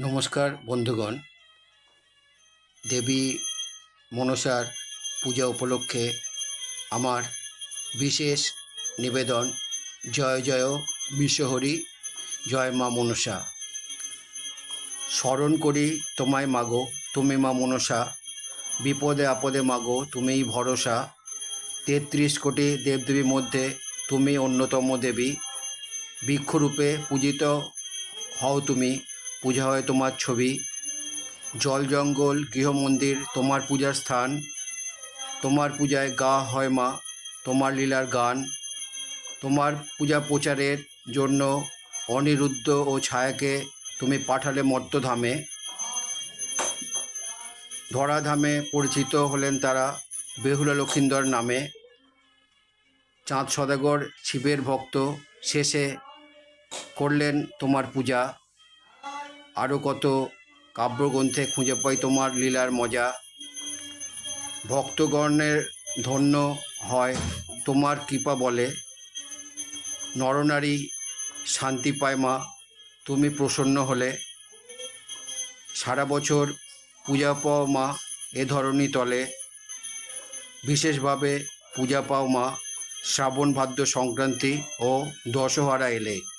নমস্কার, বন্ধুগণ। দেবী মনসার পূজা উপলক্ষে আমার বিশেষ নিবেদন, জয় জয় বিশ্বহরি, জয় মা মনসা। স্মরণ করি তোমায় মাগো, তুমি মা মনসা। বিপদে আপদে মাগো, তুমিই ভরসা। তেত্রিশ কোটি দেবদেবীর মধ্যে তুমি অন্যতম দেবী। বৃক্ষরূপে পূজিত হও তুমি। পূজা হয় তোমার ছবি। জল জঙ্গল, গৃহমন্দির, তোমার পূজার স্থান। তোমার পূজায় গা হয় মা, তোমার লীলার গান। তোমার পূজা প্রচারের জন্য অনিরুদ্ধ ও ছায়াকে তুমি পাঠালে মর্তধামে। ধরাধামে পরিচিত হলেন তারা বেহুলা লক্ষিন্দর নামে। চাঁদ সদাগর, শিবের ভক্ত, শেষে করলেন তোমার পূজা। আরও কত কাব্যগ্রন্থে খুঁজে পাই তোমার লীলার মজা? ভক্তগণের ধন্য হয়, তোমার কৃপা বলে। নরনারী, শান্তি পায় মা, তুমি প্রসন্ন হলে। সারা বছর পূজা পাও মা, এ ধরনী তলে। বিশেষভাবে পূজা পাও মা, শ্রাবণ ভাদ্র সংক্রান্তি ও দশহরা এলে।